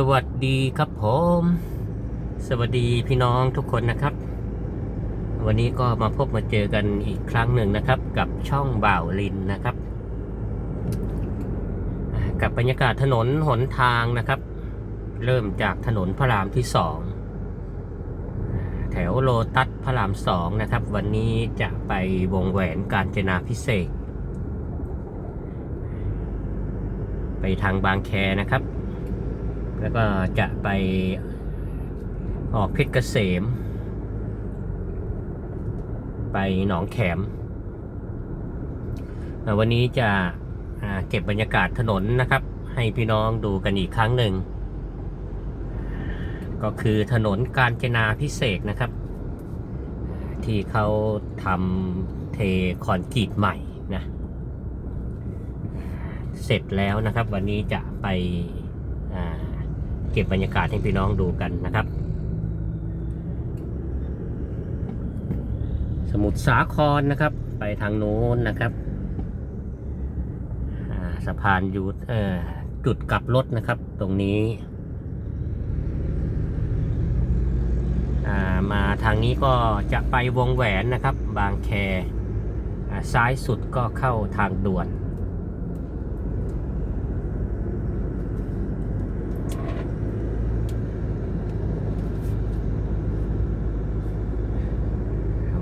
สวัสดีครับผม สวัสดีพี่น้องทุกคนนะครับ วันนี้ก็มาพบมาเจอกันอีกครั้งหนึ่งนะครับ กับช่องบ่าวลินนะครับ กับบรรยากาศถนนหนทางนะครับ เริ่มจากถนนพระรามที่สองแถวโลตัสพระรามสองนะครับ วันนี้จะไปวงแหวนกาญจนาพิเศษ ไปทางบางแคนะครับ แล้วก็จะไปออกเพชรเกษม ไปหนองแขม วันนี้จะเก็บบรรยากาศถนนนะครับ ให้พี่น้องดูกันอีกครั้งหนึ่ง ก็คือถนนกาญจนาพิเศษนะครับ ที่เขาทำเทคอนกรีตใหม่นะเสร็จแล้วนะครับ วันนี้จะไปอ่า เก็บบรรยากาศให้พี่น้องดูกันนะครับ สมุทรสาครนะครับ ไปทางโน้นนะครับอ่าสะพานยูทเอ่อจุดกลับรถนะครับ ตรงนี้อ่ามาทางนี้ก็จะไปวงแหวนนะครับ บางแคอ่าซ้ายสุดก็เข้าทางด่วน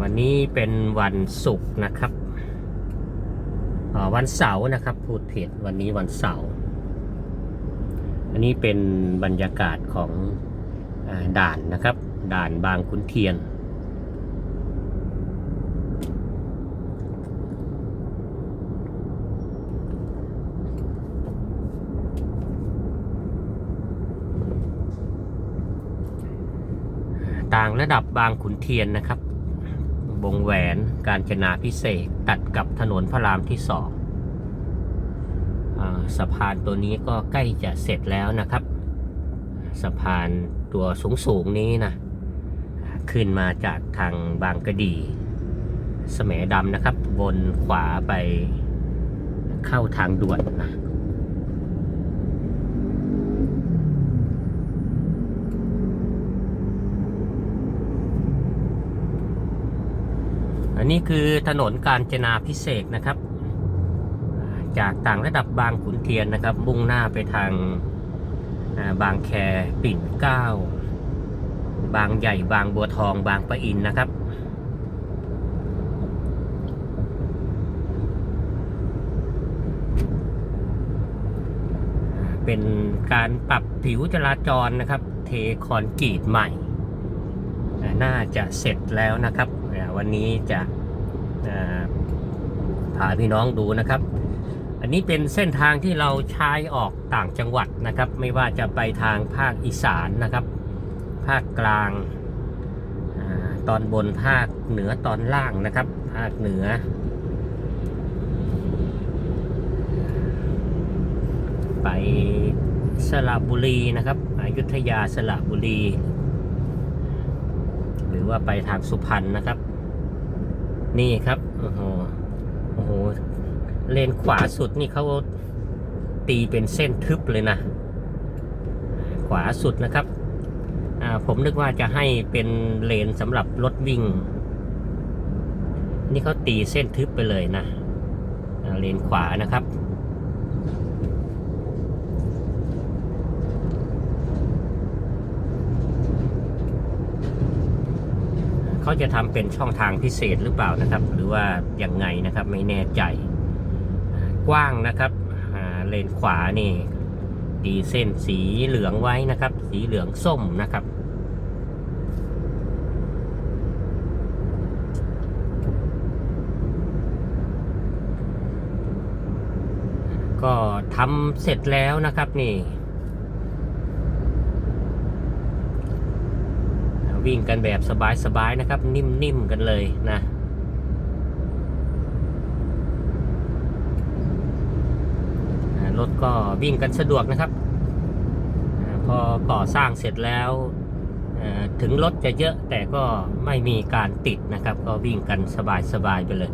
วั นี้เป็นวันศุกร์นะครับอ่าวันเสาร์นะครับพูดผิดวันนี้วันเสาร์อันนี้เป็นบรรยากาศของอด่านนะครับ ด่านบางขุนเทียน ต่างระดับบางขุนเทียนนะครับ วงแหวนการจนาพิเศษตัดกับถนนพระรามที่สองอสะพานตัวนี้ก็ใกล้จะเสร็จแล้วนะครับ สะพานตัวสูงๆนี้นะ ขึ้นมาจากทางบางกระดีสมดำนะครับ บนขวาไปเข้าทางด่วนนะ อั นนี้คือถนนกาญจนาพิเศษนะครับ จากต่างระดับบางขุนเทียนนะครับ มุ่งหน้าไปทางบางแคปิ่นเก้า บางใหญ่บางบัวทองบางปะอินนะครับเป็นการปรับผิวจราจรนะครับ เทคอนกรีตใหม่ น่าจะเสร็จแล้วนะครับ วันนี้จะ อ่าพาพี่น้องดูนะครับ อันนี้เป็นเส้นทางที่เราใช้ออกต่างจังหวัดนะครับ ไม่ว่าจะไปทางภาคอีสานนะครับ ภาคกลางตอนบนภาคเหนือตอนล่างนะครับ ภาคเหนือ ไปสระบุรีนะครับอยุธยาสระบุรี หรือว่าไปทางสุพรรณนะครับ นี่ครับโอ้โหโอ้โหเลนขวาสุดนี่เขาตีเป็นเส้นทึบเลยนะ ขวาสุดนะครับอ่าผมนึกว่าจะให้เป็นเลนสำหรับรถวิ่ง นี่เขาตีเส้นทึบไปเลยนะเลนขวานะครับ เขาจะทำเป็นช่องทางพิเศษหรือเปล่านะครับ หรือว่าอยังไงนะครับไม่แน่ใจ กว้างนะครับเลนขวานี่ดีเส้นสีเหลืองไว้นะครับ สีเหลืองส้มนะครับก็ทำเสร็จแล้วนะครับนี่ วิ่งกันแบบสบายๆนะครับ นิ่มๆกันเลยนะรถก็วิ่งกันสะดวกนะครับ พอก่อสร้างเสร็จแล้วถึงรถจะเยอะแต่ก็ไม่มีการติดนะครับ ก็วิ่งกันสบายๆไปเลย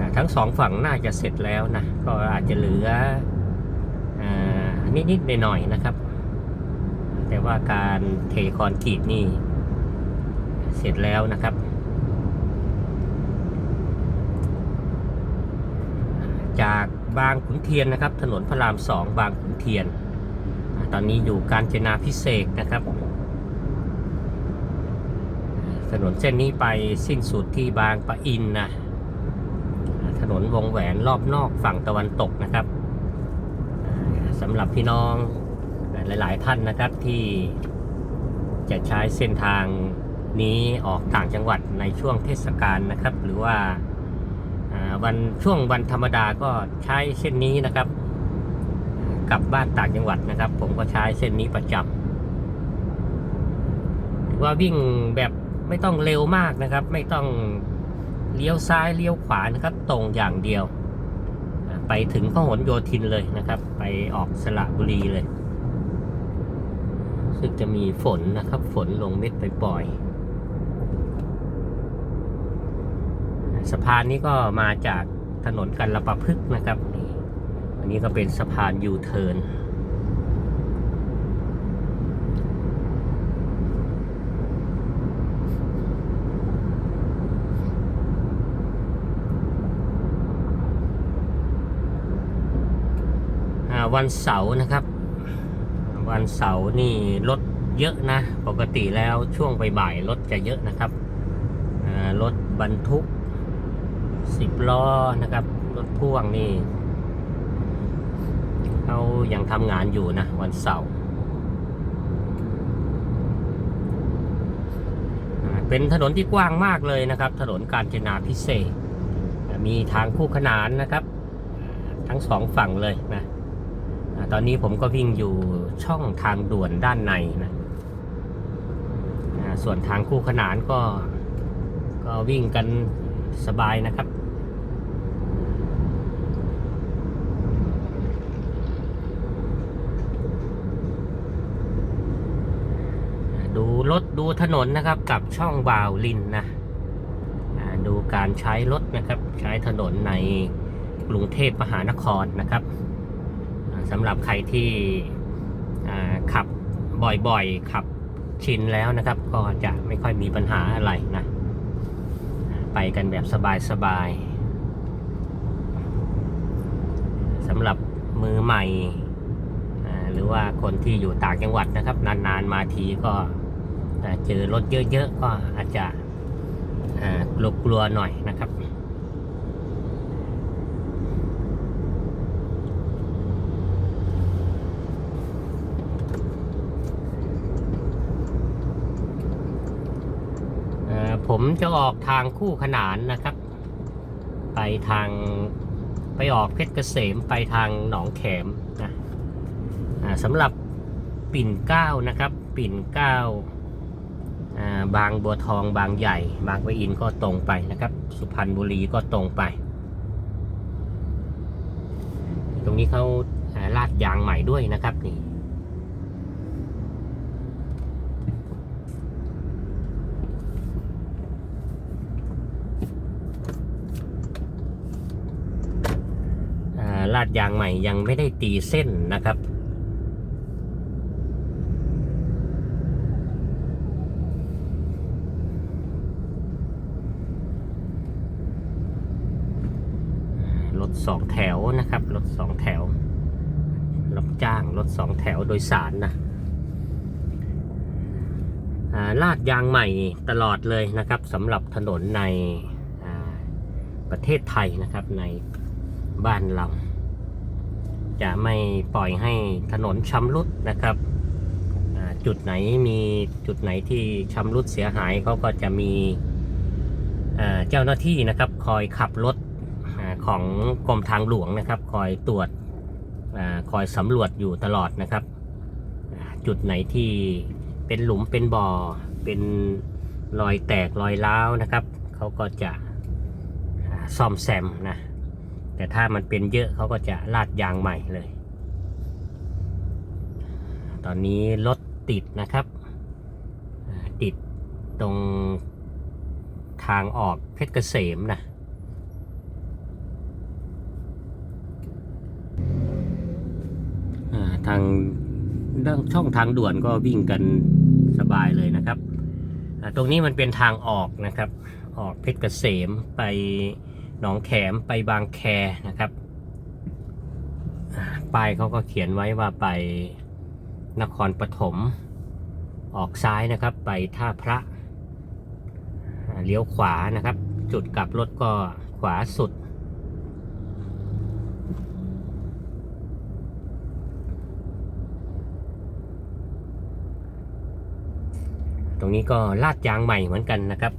อ ทั้งสองฝั่งน่าจะเสร็จแล้วนะ ก็อาจจะเหลืออนิดๆหน่อยๆนะครับ แต่ว่าการเทคอนกรีตนี่เสร็จแล้วนะครับจากบางขุนเทียนนะครับ ถนนพระรามสองบางขุนเทียน ตอนนี้อยู่การจนาพิเศษนะครับ ถนนเส้นนี้ไปสิ้นสุดที่บางปะอินนะ นนวงแหวนรอบนอกฝั่งตะวันตกนะครับสำหรับพี่น้องหลาย ๆ ท่านนะครับที่จะใช้เส้นทางนี้ออกต่างจังหวัดในช่วงเทศกาลนะครับ หรือว่าวันช่วงวันธรรมดาก็ใช้เส้นนี้นะครับกลับบ้านต่างจังหวัดนะครับ ผมก็ใช้เส้นนี้ประจำว่าวิ่งแบบไม่ต้องเร็วมากนะครับ ไม่ต้อง ลี้ยวซ้ายเลี้ยวขวานะครับตรงอย่างเดียว ไปถึงพหลโยธินเลยนะครับ ไปออกสระบุรีเลย ซึ่งจะมีฝนนะครับ ฝนลงเม็ดไปปล่อยๆสะพานนี้ก็มาจากถนนกันละประพฤกนะครับ อันนี้ก็เป็นสะพานยูเทิร์น อ่า วันเสาร์นะครับ วันเสาร์นี่รถเยอะนะ ปกติแล้วช่วงบ่ายๆรถจะเยอะนะครับรถบรรทุกสิบล้อนะครับรถพ่วงนี่เขายังทำงานอยู่นะวันเสาร์เป็นถนนที่กว้างมากเลยนะครับ ถนนกาญจนาพิเศษ มีทางคู่ขนานนะครับ ทั้งสองฝั่งเลยนะ ตอนนี้ผมก็วิ่งอยู่ช่องทางด่วนด้านในนะส่วนทางคู่ขนานก็ ก็วิ่งกันสบายนะครับ ดูรถดูถนนนะครับกับช่องวาวลินนะดูการใช้รถนะครับ ใช้ถนนในกรุงเทพมหานครนะครับ สำหรับใครที่ขับบ่อยๆ ขับชินแล้วนะครับ ก็จะไม่ค่อยมีปัญหาอะไรนะ ไปกันแบบสบายๆสำหรับมือใหม่ หรือว่าคนที่อยู่ต่างจังหวัดนะครับ นานๆมาทีก็เจอรถเยอะๆ ก็อาจจะกลัวๆหน่อยนะครับ เอ่อ ผมจะออกทางคู่ขนานนะครับ ไปทางไปออกเพชรเกษมไปทางหนองแขมนะสำหรับปิ่นเก้านะครับ ปิ่นเก้าบางบัวทองบางใหญ่ บางปะอินก็ตรงไปนะครับ สุพรรณบุรีก็ตรงไป ตรงนี้เขาลาดยางใหม่ด้วยนะครับนี่ อ่า ลาดยางใหม่ยังไม่ได้ตีเส้นนะครับ รถสองแถวนะครับ รถสองแถว รับจ้างรถสองแถวโดยสารนะลาดยางใหม่ตลอดเลยนะครับสำหรับถนนในประเทศไทยนะครับในบ้านเรา จะไม่ปล่อยให้ถนนชำรุดนะครับ จุดไหนมีจุดไหนที่ชำรุดเสียหายเขาก็จะมีเจ้าหน้าที่นะครับ คอยขับรถอของกรมทางหลวงนะครับ คอยตรวจอคอยสำรวจอยู่ตลอดนะครับ จุดไหนที่เป็นหลุมเป็นบ่อ เป็นรอยแตกรอยร้าวนะครับ เขาก็จะซ่อมแซมนะ แต่ถ้ามันเป็นเยอะเขาก็จะลาดยางใหม่เลย ตอนนี้รถติดนะครับ ติดตรงทางออกเพชรเกษมนะทางช่องทางด่วนก็วิ่งกันสบายเลยนะครับ ตรงนี้มันเป็นทางออกนะครับ ออกเพชรเกษมไป หนองแขมไปบางแคนะครับป้ายเขาก็เขียนไว้ว่าไปนครปฐมออกซ้ายนะครับ ไปท่าพระเลี้ยวขวานะครับ จุดกลับรถก็ขวาสุด ตรงนี้ก็ลาดยางใหม่เหมือนกันนะครับ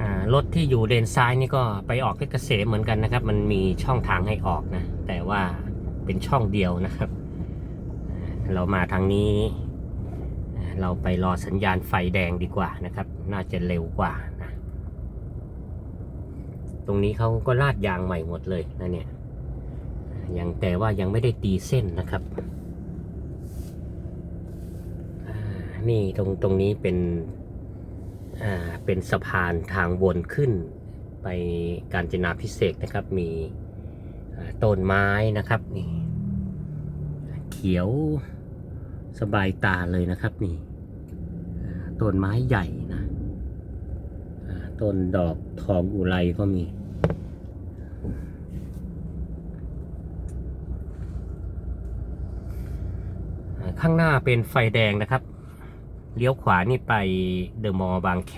อ่า รถที่อยู่เลนซ้ายนี่ก็ไปออกเพชรเกษมเหมือนกันนะครับ มันมีช่องทางให้ออกนะ แต่ว่าเป็นช่องเดียวนะครับ เรามาทางนี้ เราไปรอสัญญาณไฟแดงดีกว่านะครับ น่าจะเร็วกว่านะตรงนี้เขาก็ลาดยางใหม่หมดเลยนะเนี่ยยังแต่ว่ายังไม่ได้ตีเส้นนะครับนี่ตรงตรงนี้เป็น เป็นสะพานทางวนขึ้นไปกาญจนาพิเศษนะครับ มีต้นไม้นะครับนี่เขียวสบายตาเลยนะครับนี่ต้นไม้ใหญ่นะต้นดอกทองอุไรก็มีข้างหน้าเป็นไฟแดงนะครับ เลี้ยวขวานี่ไปเดอะมอลล์บางแค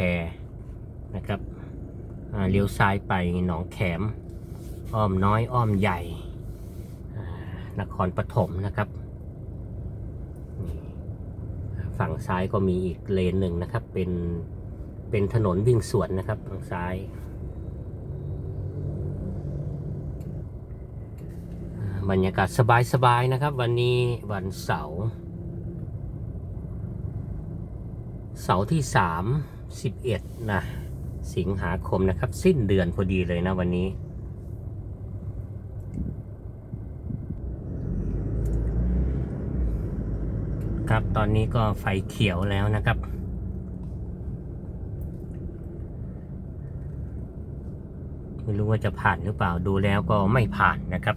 นะครับเลี้ยวซ้ายไปหนองแขม อ้อมน้อยอ้อมใหญ่นครปฐมนะครับ ฝั่งซ้ายก็มีอีกเลนหนึ่งนะครับ เป็นเป็นถนนวิ่งสวนนะครับทางซ้าย บรรยากาศสบายๆนะครับ วันนี้วันเสาร์ เสาร์ที่สามสิบเอ็ดนะ สิงหาคมนะครับ สิ้นเดือนพอดีเลยนะวันนี้ ครับตอนนี้ก็ไฟเขียวแล้วนะครับไม่รู้ว่าจะผ่านหรือเปล่าดูแล้วก็ไม่ผ่านนะครับ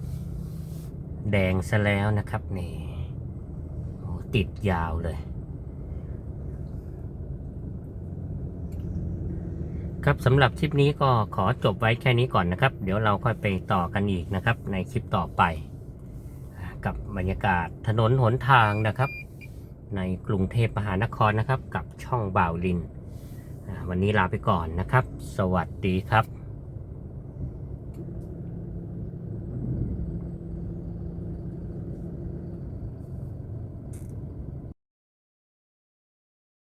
แดงซะแล้วนะครับนี่ติดยาวเลย ครับสำหรับคลิปนี้ก็ขอจบไว้แค่นี้ก่อนนะครับ เดี๋ยวเราค่อยไปต่อกันอีกนะครับ ในคลิปต่อไป กับบรรยากาศถนนหนทางนะครับ ในกรุงเทพมหานครนะครับ กับช่องบ่าวลิน วันนี้ลาไปก่อนนะครับ สวัสดีครับ